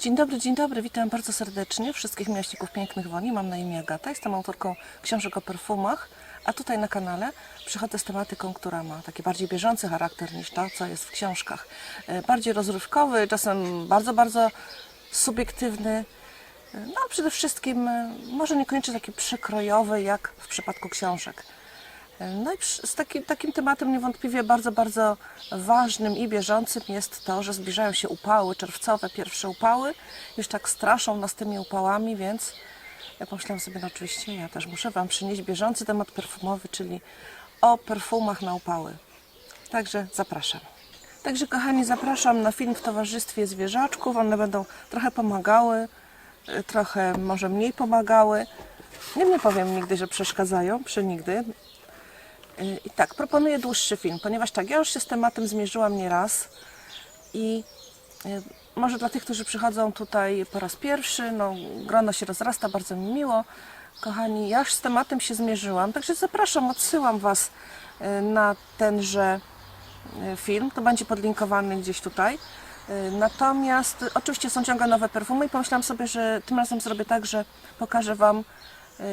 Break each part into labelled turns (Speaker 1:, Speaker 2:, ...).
Speaker 1: Dzień dobry, dzień dobry, witam bardzo serdecznie wszystkich miłośników pięknych woni. Mam na imię Agata, jestem autorką książek o perfumach, a tutaj na kanale przychodzę z tematyką, która ma taki bardziej bieżący charakter niż to, co jest w książkach. E, Bardziej rozrywkowy, czasem bardzo, bardzo subiektywny, e, no a przede wszystkim e, może niekoniecznie taki przekrojowy, jak w przypadku książek. No i z taki, takim tematem niewątpliwie bardzo, bardzo ważnym i bieżącym jest to, że zbliżają się upały czerwcowe, pierwsze upały. Już tak straszą nas tymi upałami, więc ja pomyślałam sobie, no oczywiście ja też muszę Wam przynieść bieżący temat perfumowy, czyli o perfumach na upały. Także zapraszam. Także kochani, zapraszam na film w towarzystwie zwierzaczków. One będą trochę pomagały, y, trochę może mniej pomagały. Nie, nie powiem nigdy, że przeszkadzają, przenigdy. I tak, proponuję dłuższy film, ponieważ tak, ja już się z tematem zmierzyłam nieraz i y, może dla tych, którzy przychodzą tutaj po raz pierwszy, no grono się rozrasta, bardzo mi miło. Kochani, ja już z tematem się zmierzyłam, także zapraszam, odsyłam Was y, na tenże y, film, to będzie podlinkowany gdzieś tutaj. Natomiast oczywiście są ciągle nowe perfumy i pomyślałam sobie, że tym razem zrobię tak, że pokażę Wam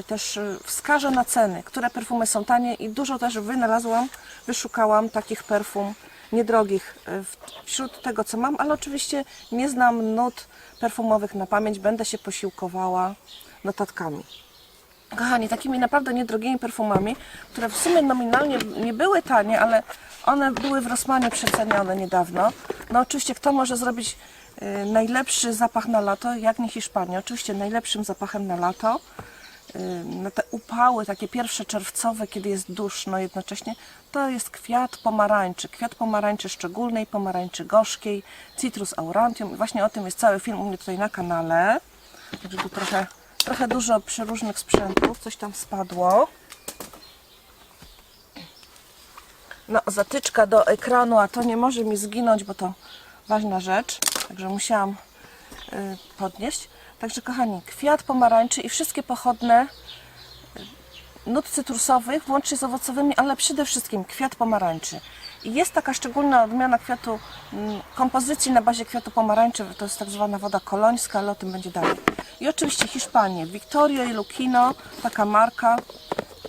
Speaker 1: też y, wskażę na ceny, które perfumy są tanie i dużo też wynalazłam, wyszukałam takich perfum niedrogich w- wśród tego, co mam, ale oczywiście nie znam nut perfumowych na pamięć, będę się posiłkowała notatkami. Kochani, takimi naprawdę niedrogimi perfumami, które w sumie nominalnie nie były tanie, ale one były w Rossmanie przecenione niedawno. No oczywiście, kto może zrobić najlepszy zapach na lato, jak nie Hiszpania. Oczywiście najlepszym zapachem na lato, na te upały, takie pierwsze czerwcowe, kiedy jest duszno jednocześnie, to jest kwiat pomarańczy. Kwiat pomarańczy szczególnej, pomarańczy gorzkiej, Citrus aurantium. I właśnie o tym jest cały film u mnie tutaj na kanale. Także tu trochę, trochę dużo przeróżnych sprzętów, coś tam spadło. No, zatyczka do ekranu, a to nie może mi zginąć, bo to ważna rzecz. Także musiałam y, podnieść. Także kochani, kwiat pomarańczy i wszystkie pochodne nut cytrusowych, włącznie z owocowymi, ale przede wszystkim kwiat pomarańczy. I jest taka szczególna odmiana kwiatu, mm, kompozycji na bazie kwiatu pomarańczy, to jest tak zwana woda kolońska, ale o tym będzie dalej. I oczywiście Hiszpanie, Victorio i Lucchino, taka marka.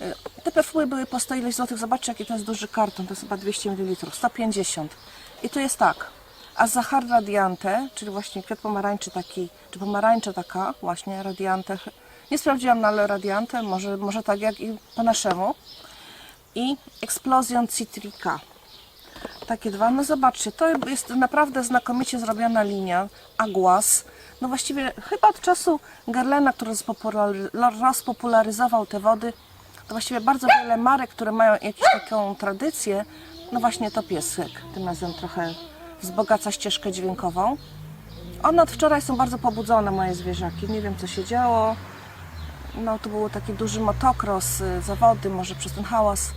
Speaker 1: Y, Te perfumy były po 100 ileś złotych, zobaczcie jaki to jest duży karton, to jest chyba 200 ml, 150. I tu jest tak, Azahar Radiante, czyli właśnie kwiat pomarańczy taki, czy pomarańcza taka, właśnie Radiante. Nie sprawdziłam, no ale Radiante, może, może tak jak i po naszemu. I Explosion Citrica. Takie dwa. No zobaczcie, to jest naprawdę znakomicie zrobiona linia. Aguas. No właściwie chyba od czasu Gerlena, który rozpopulary- rozpopularyzował te wody, to właściwie bardzo wiele marek, które mają jakąś taką tradycję, no właśnie to piesek. Tym razem trochę wzbogaca ścieżkę dźwiękową. One od wczoraj są bardzo pobudzone, moje zwierzaki. Nie wiem, co się działo. No, to był taki duży motocross, y, zawody, może przez ten hałas.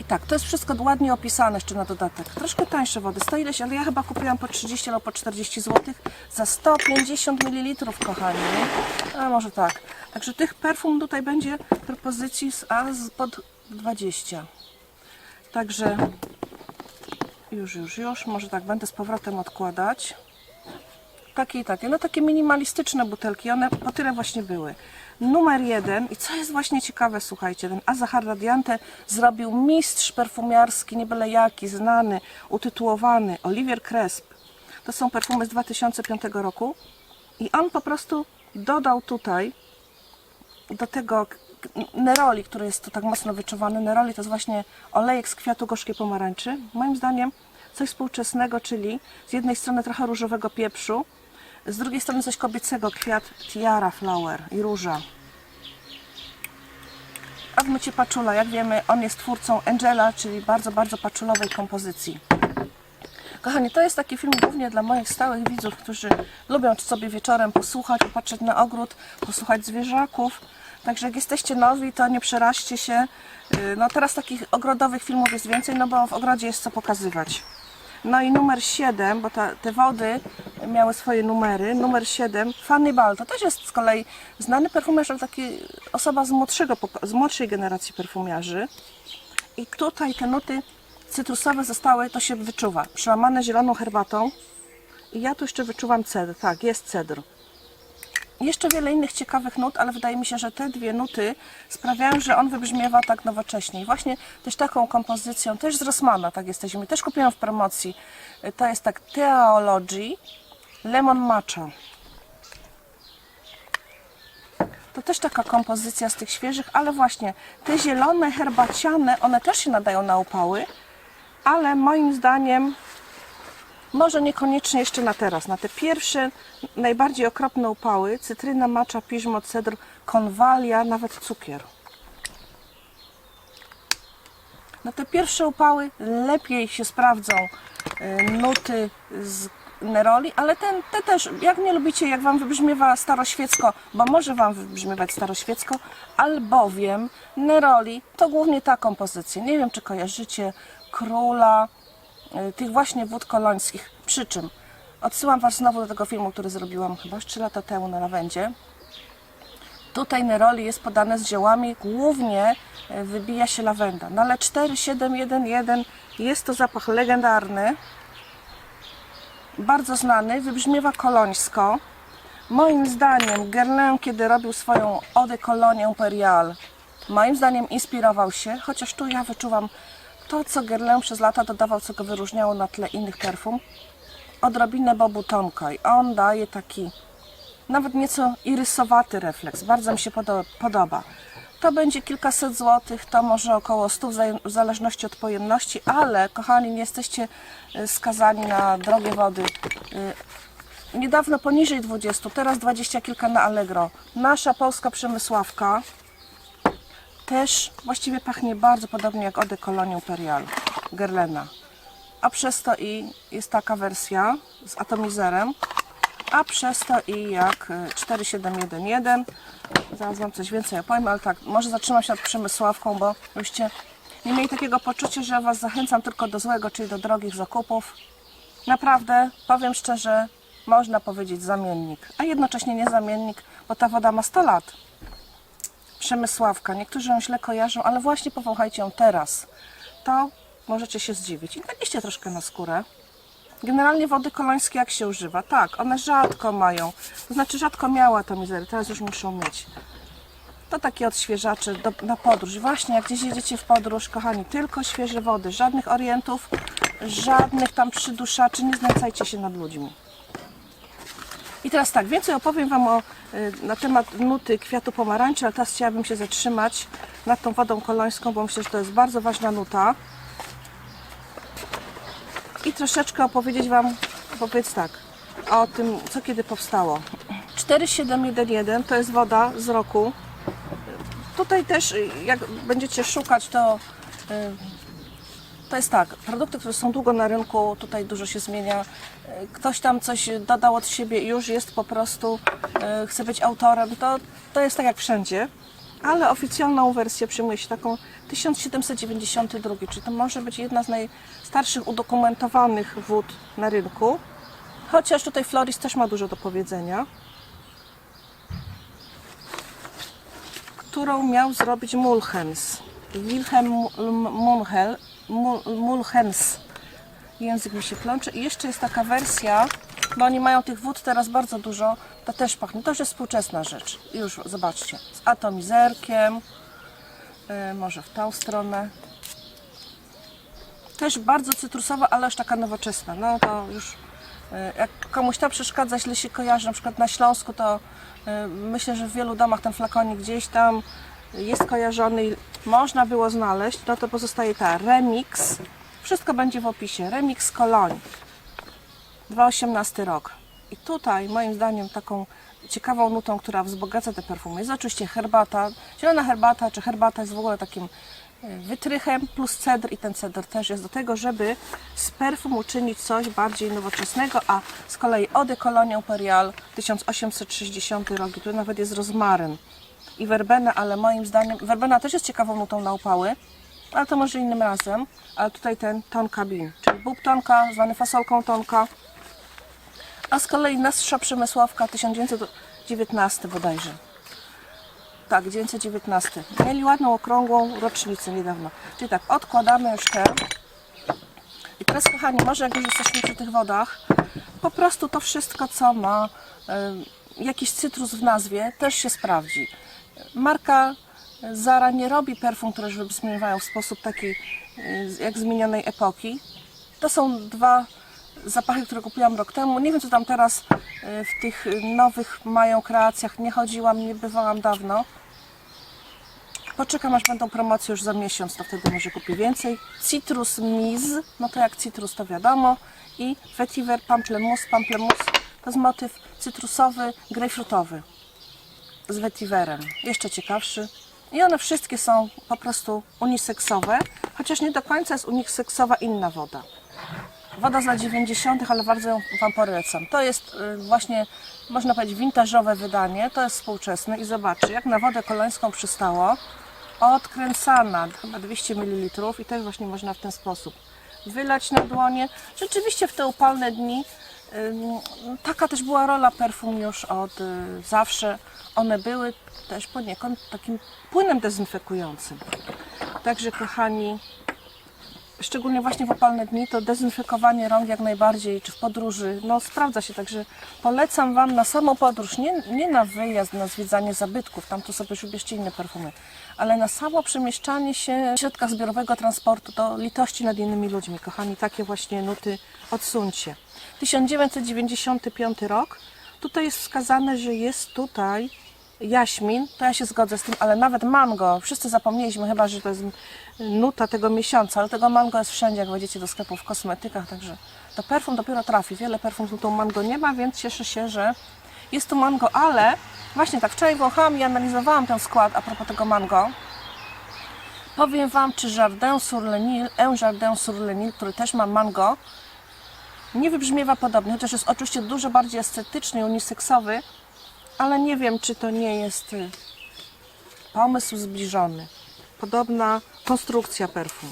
Speaker 1: I tak, to jest wszystko ładnie opisane jeszcze na dodatek. Troszkę tańsze wody, 100 ileś, ale ja chyba kupiłam po 30 albo po 40 zł za 150 ml, kochani. A może tak. Także tych perfum tutaj będzie propozycji z A z pod 20. Także już, już, już. Może tak będę z powrotem odkładać. Takie i takie. No takie minimalistyczne butelki. One po tyle właśnie były. Numer jeden. I co jest właśnie ciekawe, słuchajcie, ten Azahar Radiante zrobił mistrz perfumiarski, nie byle jaki, znany, utytułowany, Olivier Cresp. To są perfumy z 2005 roku. I on po prostu dodał tutaj do tego neroli, który jest tu tak mocno wyczuwany. Neroli to jest właśnie olejek z kwiatu gorzkiej pomarańczy. Moim zdaniem coś współczesnego, czyli z jednej strony trochę różowego pieprzu, z drugiej strony coś kobiecego, kwiat tiara flower i róża. Admucie Paczula, jak wiemy, on jest twórcą Angela, czyli bardzo, bardzo paczulowej kompozycji. Kochani, to jest taki film głównie dla moich stałych widzów, którzy lubią sobie wieczorem posłuchać, popatrzeć na ogród, posłuchać zwierzaków. Także jak jesteście nowi, to nie przeraźcie się. Yy, No teraz takich ogrodowych filmów jest więcej, no bo w ogrodzie jest co pokazywać. No i numer 7, bo ta, te wody miały swoje numery. Numer 7, Fanny Ball. To też jest z kolei znany perfumiarz, ale taki osoba z, młodszego, z młodszej generacji perfumiarzy. I tutaj te nuty cytrusowe zostały, to się wyczuwa, przełamane zieloną herbatą I ja tu jeszcze wyczuwam cedr. Tak, jest cedr. Jeszcze wiele innych ciekawych nut, ale wydaje mi się, że te dwie nuty sprawiają, że on wybrzmiewa tak nowocześnie. I właśnie też taką kompozycją, też z Rossmana, tak jesteśmy, też kupiłam w promocji. To jest tak Theology Lemon Matcha. To też taka kompozycja z tych świeżych, ale właśnie te zielone, herbaciane, one też się nadają na upały, ale moim zdaniem może niekoniecznie jeszcze na teraz. Na te pierwsze, najbardziej okropne upały, cytryna, macza, piżmo, cedr, konwalia, nawet cukier. Na te pierwsze upały lepiej się sprawdzą y, nuty z neroli, ale ten, te też, jak nie lubicie, jak Wam wybrzmiewa staroświecko, bo może Wam wybrzmiewać staroświecko, albowiem neroli to głównie ta kompozycja. Nie wiem, czy kojarzycie króla, tych właśnie wód kolońskich. Przy czym odsyłam Was znowu do tego filmu, który zrobiłam chyba już 3 lata temu na lawendzie. Tutaj neroli jest podane z ziołami, głównie e, wybija się lawenda. No ale 4711 jest to zapach legendarny, bardzo znany, wybrzmiewa kolońsko. Moim zdaniem Guerlain, kiedy robił swoją Ode Colonia Imperial, moim zdaniem inspirował się, chociaż tu ja wyczuwam to, co Guerlain przez lata dodawał, co go wyróżniało na tle innych perfum, odrobinę Bobu Tomka i on daje taki nawet nieco irysowaty refleks. Bardzo mi się podo- podoba. To będzie kilkaset złotych, to może około 100 w zaje- w zależności od pojemności, ale kochani, nie jesteście y, skazani na drogie wody. Y, Niedawno poniżej 20, teraz 20 kilka na Allegro. Nasza polska przemysławka też właściwie pachnie bardzo podobnie jak Ode Colonia Imperial Guerlaina. A przez to i jest taka wersja z atomizerem, a przez to i jak y, 4711. Zaraz Wam coś więcej opowiem, ale tak, może zatrzymam się nad Przemysławką, bo byście nie mieli takiego poczucia, że Was zachęcam tylko do złego, czyli do drogich zakupów. Naprawdę, powiem szczerze, można powiedzieć zamiennik, a jednocześnie nie zamiennik, bo ta woda ma 100 lat. Przemysławka, niektórzy ją źle kojarzą, ale właśnie powąchajcie ją teraz. To możecie się zdziwić. I nanieście troszkę na skórę. Generalnie wody kolońskie jak się używa? Tak, one rzadko mają, to znaczy rzadko miała to mizery, teraz już muszą mieć. To takie odświeżacze do, na podróż. Właśnie jak gdzieś jedziecie w podróż, kochani, tylko świeże wody, żadnych orientów, żadnych tam przyduszaczy, nie znęcajcie się nad ludźmi. I teraz tak, więcej opowiem Wam o, y, na temat nuty kwiatu pomarańczy, ale teraz chciałabym się zatrzymać nad tą wodą kolońską, bo myślę, że to jest bardzo ważna nuta i troszeczkę opowiedzieć Wam, powiedz tak, o tym, co kiedy powstało. 4711 to jest woda z roku. Tutaj też, y, jak będziecie szukać, to y, to jest tak, produkty, które są długo na rynku, tutaj dużo się zmienia. Y, Ktoś tam coś dodał od siebie i już jest po prostu, y, chce być autorem, to, to jest tak jak wszędzie. Ale oficjalną wersję przyjmuje się taką 1792, czyli to może być jedna z najstarszych udokumentowanych wód na rynku. Chociaż tutaj Floris też ma dużo do powiedzenia. Którą miał zrobić Mulhens. Wilhelm Munhel, Mul- Mulhens. Język mi się plącze. I jeszcze jest taka wersja, bo oni mają tych wód teraz bardzo dużo, to też pachnie. To już jest współczesna rzecz. Już zobaczcie. Z atomizerkiem. Yy, może w tą stronę. Też bardzo cytrusowa, ale już taka nowoczesna. No to już yy, jak komuś to przeszkadza, źle się kojarzy, na przykład na Śląsku, to yy, myślę, że w wielu domach ten flakonik gdzieś tam jest kojarzony można było znaleźć, no to pozostaje ta Remix. Wszystko będzie w opisie. Remix Cologne. 2018 rok. I tutaj moim zdaniem taką ciekawą nutą, która wzbogaca te perfumy jest oczywiście herbata. Zielona herbata czy herbata jest w ogóle takim e, wytrychem plus cedr i ten cedr też jest do tego, żeby z perfum uczynić coś bardziej nowoczesnego, a z kolei Ode Colonia Imperial 1860 rok, który nawet jest rozmaryn i werbena, ale moim zdaniem werbena też jest ciekawą nutą na upały, ale to może innym razem, ale tutaj ten tonka bean, czyli bób tonka, zwany fasolką tonka, a z kolei nasza Przemysławka 1919 bodajże. Tak, 919. Mieli ładną, okrągłą rocznicę niedawno. Czyli tak, odkładamy te. I teraz, kochani, może jak już jesteśmy przy tych wodach, po prostu to wszystko, co ma y, jakiś cytrus w nazwie, też się sprawdzi. Marka Zara nie robi perfum, które już wybrzmiewają w sposób taki y, jak z minionej epoki. To są dwa zapachy, które kupiłam rok temu. Nie wiem, co tam teraz y, w tych nowych mają kreacjach. Nie chodziłam, nie bywałam dawno. Poczekam aż będą promocje już za miesiąc, to wtedy może kupię więcej. Citrus Miz, no to jak citrus to wiadomo. I Vetiver Pamplemousse. Pamplemousse to jest motyw cytrusowy, grejpfrutowy z vetiverem. Jeszcze ciekawszy. I one wszystkie są po prostu uniseksowe, chociaż nie do końca jest uniseksowa inna woda. Woda z lat 90., ale bardzo ją Wam polecam. To jest y, właśnie, można powiedzieć, vintage'owe wydanie, to jest współczesne i zobaczcie, jak na wodę kolońską przystało, odkręcana, chyba 200 ml i też właśnie można w ten sposób wylać na dłonie. Rzeczywiście w te upalne dni taka też była rola perfum już od y, zawsze. One były też poniekąd takim płynem dezynfekującym. Także kochani, szczególnie właśnie w opalne dni, to dezynfekowanie rąk jak najbardziej, czy w podróży, no sprawdza się, także polecam Wam na samą podróż, nie, nie na wyjazd, na zwiedzanie zabytków, tam to sobie już wybierzcie inne perfumy, ale na samo przemieszczanie się w środkach zbiorowego transportu do litości nad innymi ludźmi, kochani, takie właśnie nuty odsuńcie. 1995 rok, tutaj jest wskazane, że jest tutaj jaśmin, to ja się zgodzę z tym, ale nawet mango, wszyscy zapomnieliśmy chyba, że to jest nuta tego miesiąca, ale tego mango jest wszędzie, jak wejdziecie do sklepu w kosmetykach, także to perfum dopiero trafi. Wiele perfum z nutą mango nie ma, więc cieszę się, że jest tu mango, ale właśnie tak wczoraj wąchałam i analizowałam ten skład a propos tego mango. Powiem Wam, czy Jardin sur le Nil, Un Jardin sur le Nil, który też ma mango, nie wybrzmiewa podobnie, chociaż jest oczywiście dużo bardziej estetyczny uniseksowy, ale nie wiem, czy to nie jest y, pomysł zbliżony. Podobna konstrukcja perfum.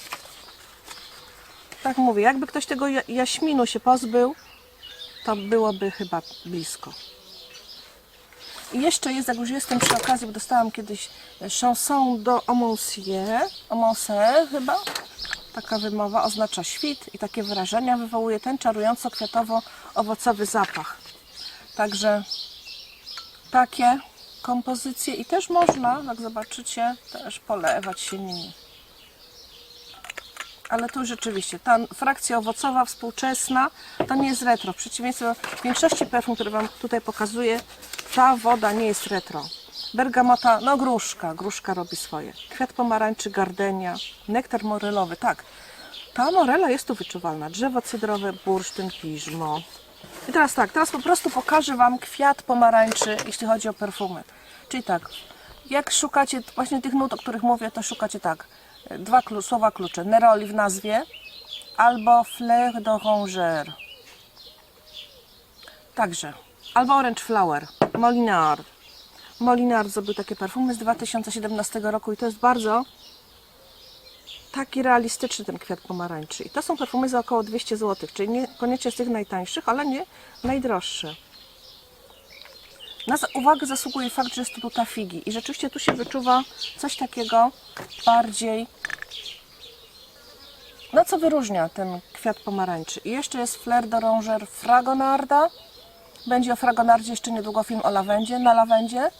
Speaker 1: Tak mówię, jakby ktoś tego ja- jaśminu się pozbył, to byłoby chyba blisko. I jeszcze jest, jak już jestem przy okazji, bo dostałam kiedyś chanson do Omonsier chyba, taka wymowa oznacza świt i takie wyrażenia wywołuje ten czarująco-kwiatowo-owocowy zapach. Także takie kompozycje i też można, jak zobaczycie, też polewać się nimi. Ale tu rzeczywiście, ta frakcja owocowa, współczesna, to nie jest retro. W przeciwieństwie do większości perfum, które Wam tutaj pokazuję, ta woda nie jest retro. Bergamota, no gruszka, gruszka robi swoje. Kwiat pomarańczy, gardenia, nektar morelowy, tak. Ta morela jest tu wyczuwalna. Drzewo cydrowe, bursztyn, piżmo. I teraz tak, teraz po prostu pokażę Wam kwiat pomarańczy, jeśli chodzi o perfumy. Czyli tak, jak szukacie właśnie tych nut, o których mówię, to szukacie tak. Dwa klu- słowa klucze. Neroli w nazwie albo fleur d'oranger. Także, albo orange flower, molinard. Molinard zrobił takie perfumy z 2017 roku i to jest bardzo taki realistyczny ten kwiat pomarańczy. I to są perfumy za około 200 zł, czyli nie koniecznie z tych najtańszych, ale nie najdroższe. Na uwagę zasługuje fakt, że jest tu nuta figi i rzeczywiście tu się wyczuwa coś takiego bardziej, no co wyróżnia ten kwiat pomarańczy. I jeszcze jest Fleur d'Oranger Fragonarda. Będzie o Fragonardzie jeszcze niedługo film o lawendzie, na lawendzie.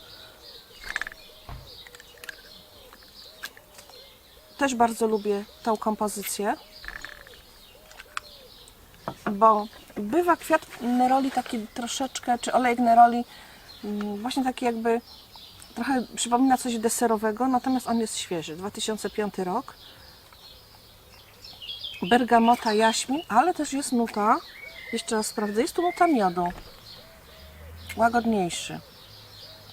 Speaker 1: Też bardzo lubię tą kompozycję, bo bywa kwiat neroli taki troszeczkę, czy olejek neroli, mm, właśnie taki jakby trochę przypomina coś deserowego, natomiast on jest świeży, 2005 rok. Bergamota, jaśmin, ale też jest nuta, jeszcze raz sprawdzę, jest tu nuta miodu, łagodniejszy.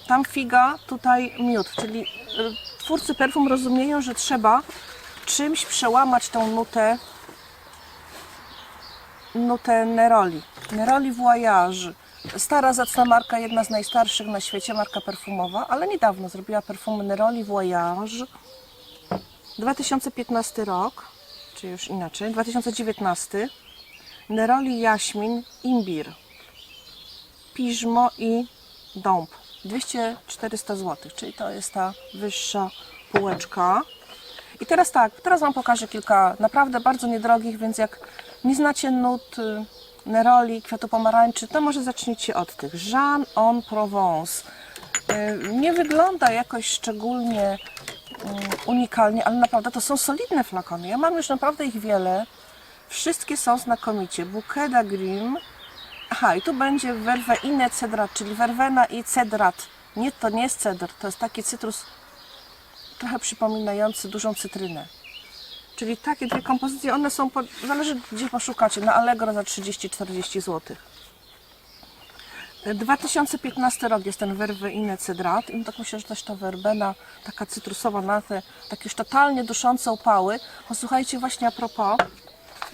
Speaker 1: Tam figa, tutaj miód, czyli y, twórcy perfum rozumieją, że trzeba czymś przełamać tą nutę nutę Neroli. Neroli Voyage. Stara, zacna marka, jedna z najstarszych na świecie, marka perfumowa, ale niedawno zrobiła perfumy Neroli Voyage. 2015 rok, czy już inaczej, 2019. Neroli Jaśmin, Imbir. Piżmo i dąb. 200-400 zł, czyli to jest ta wyższa półeczka. I teraz tak, teraz Wam pokażę kilka naprawdę bardzo niedrogich, więc jak nie znacie nut y, neroli, kwiatu pomarańczy, to może zacznijcie od tych. Jean en Provence. Y, Nie wygląda jakoś szczególnie mm, unikalnie, ale naprawdę to są solidne flakony. Ja mam już naprawdę ich wiele. Wszystkie są znakomicie. Bouquet d'Agrim. Aha, i tu będzie Verveine cedrat, czyli werwena i cedrat. Nie, to nie jest cedr, to jest taki cytrus trochę przypominający dużą cytrynę. Czyli takie dwie kompozycje, one są, po, zależy gdzie poszukacie, na Allegro za 30-40 zł. 2015 rok jest ten Verveine Cedrat i tak myślę, że też ta werbena, taka cytrusowa na te takie już totalnie duszące upały. Posłuchajcie właśnie a propos,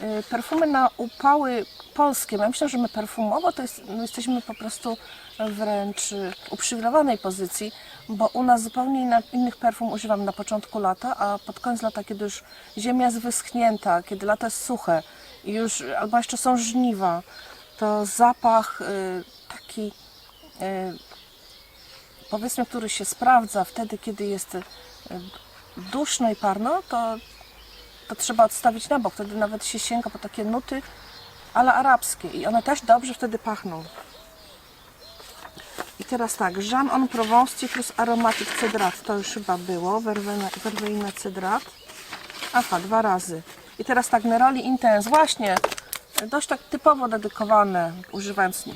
Speaker 1: y, perfumy na upały polskie, ja myślę, że my perfumowo to jest, no jesteśmy po prostu wręcz y, uprzywilejowanej pozycji, bo u nas zupełnie innych perfum używam na początku lata, a pod koniec lata, kiedy już ziemia jest wyschnięta, kiedy lato jest suche i już, albo jeszcze są żniwa, to zapach y, taki y, powiedzmy, który się sprawdza wtedy, kiedy jest duszno i parno, to, to trzeba odstawić na bok. Wtedy nawet się sięga po takie nuty ale arabskie i one też dobrze wtedy pachną. I teraz tak, Jean en Provence Citrus Aromatic Cedrat, to już chyba było, Verveina Cedrat. Aha, dwa razy. I teraz tak, Neroli Intense, właśnie, dość tak typowo dedykowane, używając nie-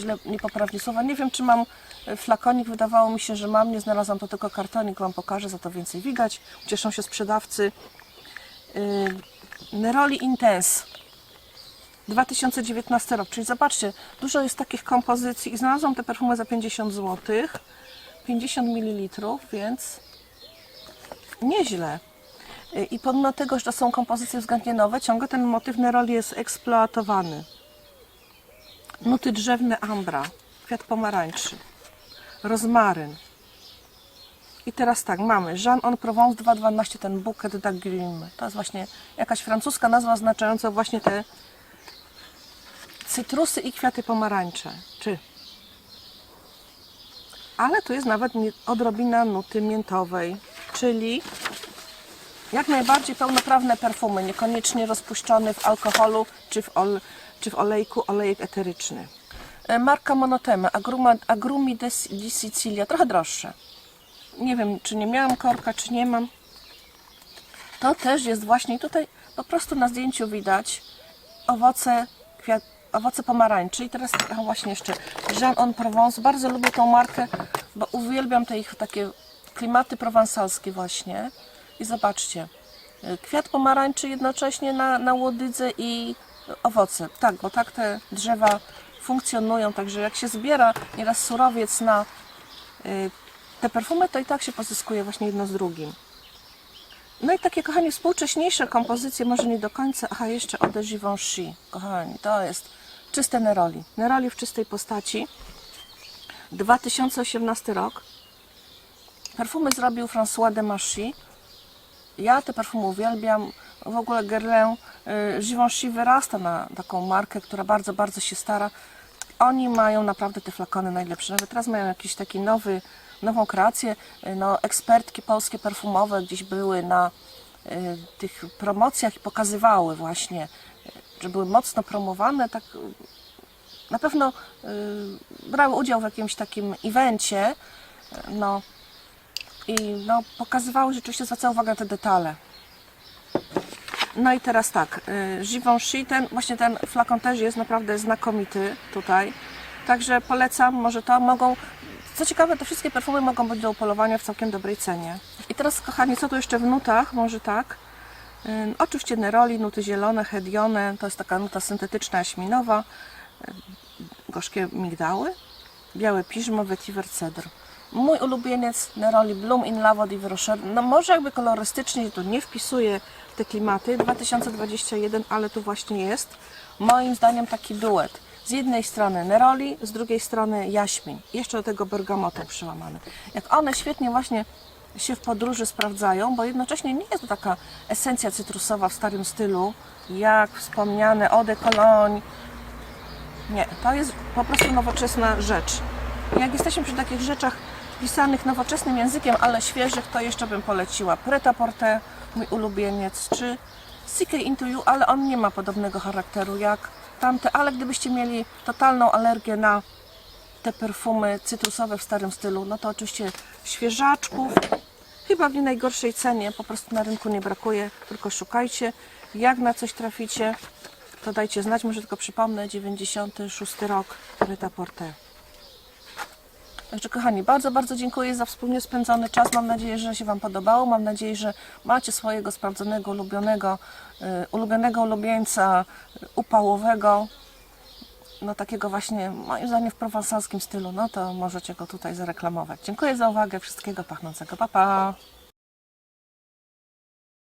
Speaker 1: źle, niepoprawnie słowa. Nie wiem, czy mam e, flakonik, wydawało mi się, że mam, nie znalazłam to tylko kartonik, Wam pokażę, za to więcej widać. Cieszą się sprzedawcy. Yy, Neroli Intense. 2019 rok, czyli zobaczcie, dużo jest takich kompozycji i znalazłam te perfumy za 50 zł, 50 ml, więc nieźle. I pomimo tego, że to są kompozycje względnie nowe, ciągle ten motyw neroli jest eksploatowany. Nuty drzewne ambra, kwiat pomarańczy, rozmaryn. I teraz tak, mamy Jean en Provence 212, ten Bouquet d'Agrumes. To jest właśnie jakaś francuska nazwa oznaczająca właśnie te cytrusy i kwiaty pomarańcze. Czy? Ale tu jest nawet odrobina nuty miętowej, czyli jak najbardziej pełnoprawne perfumy, niekoniecznie rozpuszczone w alkoholu czy w, czy w olejku, olejek eteryczny. E, Marka Monoteme, Agruma, Agrumi di Sicilia, trochę droższe. Nie wiem, czy nie miałam korka, czy nie mam. To też jest właśnie tutaj po prostu na zdjęciu widać owoce, kwiat, owoce pomarańczy. I teraz a właśnie jeszcze Jean en Provence. Bardzo lubię tą markę, bo uwielbiam te ich takie klimaty prowansalskie właśnie. I zobaczcie, y, kwiat pomarańczy jednocześnie na, na łodydze i owoce. Tak, bo tak te drzewa funkcjonują, także jak się zbiera nieraz surowiec na y, te perfumy, to i tak się pozyskuje właśnie jedno z drugim. No i takie, kochani, współcześniejsze kompozycje, może nie do końca. Aha, jeszcze Eau de Givenchy. Kochani, to jest czyste Neroli. Neroli w czystej postaci. 2018 rok. Perfumy zrobił François de Machy. Ja te perfumy uwielbiam. W ogóle Guerlain y, Givenchy wyrasta na taką markę, która bardzo, bardzo się stara. Oni mają naprawdę te flakony najlepsze. Nawet teraz mają jakiś taki nowy, nową kreację. Y, No, ekspertki polskie perfumowe gdzieś były na y, tych promocjach i pokazywały właśnie, że były mocno promowane. Tak, na pewno y, brały udział w jakimś takim evencie. y, No, i no, pokazywały, rzeczywiście zwracały uwagę na te detale. No i teraz tak, y, Givenchy, ten, właśnie ten flakon też jest naprawdę znakomity tutaj. Także polecam, może to mogą, co ciekawe, te wszystkie perfumy mogą być do upolowania w całkiem dobrej cenie. I teraz, kochani, co tu jeszcze w nutach? Może tak. Oczywiście neroli, nuty zielone, hedione, to jest taka nuta syntetyczna, jaśminowa, gorzkie migdały, białe piżmo, vetiver cedr. Mój ulubieniec Neroli Bloom in Lavo di Rocher. No może jakby kolorystycznie to nie wpisuje te klimaty 2021, ale tu właśnie jest. Moim zdaniem taki duet. Z jednej strony Neroli, z drugiej strony jaśmin. Jeszcze do tego bergamotem przyłamany. Jak one świetnie właśnie się w podróży sprawdzają, bo jednocześnie nie jest to taka esencja cytrusowa w starym stylu, jak wspomniane Eau de Cologne, nie, to jest po prostu nowoczesna rzecz. Jak jesteśmy przy takich rzeczach pisanych nowoczesnym językiem, ale świeżych, to jeszcze bym poleciła. Preta Porte, mój ulubieniec, czy CK Into You, ale on nie ma podobnego charakteru jak tamte, ale gdybyście mieli totalną alergię na te perfumy cytrusowe w starym stylu, no to oczywiście świeżaczków, chyba w nie najgorszej cenie, po prostu na rynku nie brakuje, tylko szukajcie. Jak na coś traficie, to dajcie znać, może tylko przypomnę, 96 rok, Rita Porte. Także kochani, bardzo, bardzo dziękuję za wspólnie spędzony czas. Mam nadzieję, że się Wam podobało. Mam nadzieję, że macie swojego sprawdzonego, ulubionego, y, ulubionego ulubieńca y, upałowego. No takiego właśnie, moim zdaniem w prowansalskim stylu. No to możecie go tutaj zareklamować. Dziękuję za uwagę. Wszystkiego pachnącego. Pa, pa.